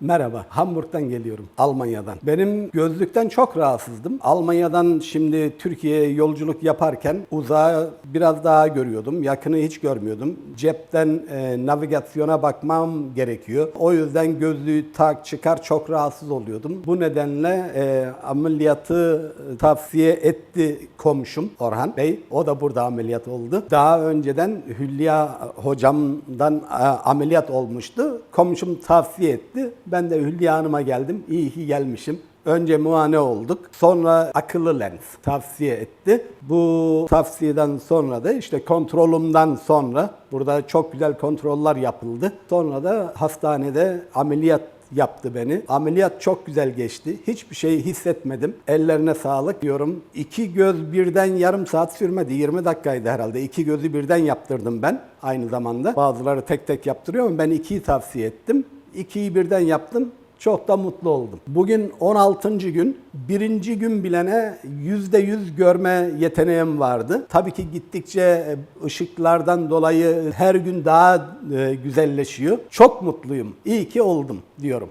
Merhaba, Hamburg'dan geliyorum, Almanya'dan. Benim gözlükten çok rahatsızdım. Almanya'dan şimdi Türkiye'ye yolculuk yaparken uzağı biraz daha görüyordum, yakını hiç görmüyordum. Cepten e, navigasyona bakmam gerekiyor. O yüzden gözlüğü tak çıkar çok rahatsız oluyordum. Bu nedenle e, ameliyatı tavsiye etti komşum Orhan Bey. O da burada ameliyat oldu. Daha önceden Hülya hocamdan e, ameliyat olmuştu. Komşum tavsiye etti. Ben de Hülya Hanım'a geldim. İyi ki gelmişim. Önce muayene olduk. Sonra akıllı lens tavsiye etti. Bu tavsiyeden sonra da işte kontrolümden sonra burada çok güzel kontroller yapıldı. Sonra da hastanede ameliyat yaptı beni. Ameliyat çok güzel geçti. Hiçbir şey hissetmedim. Ellerine sağlık diyorum. İki göz birden yarım saat sürmedi. 20 dakikaydı herhalde. İki gözü birden yaptırdım ben aynı zamanda. Bazıları tek tek yaptırıyor ama ben ikiyi tavsiye ettim. İkiyi birden yaptım. Çok da mutlu oldum. Bugün 16. gün. Birinci gün bilene %100 görme yeteneğim vardı. Tabii ki gittikçe ışıklardan dolayı her gün daha e, güzelleşiyor. Çok mutluyum. İyi ki oldum diyorum.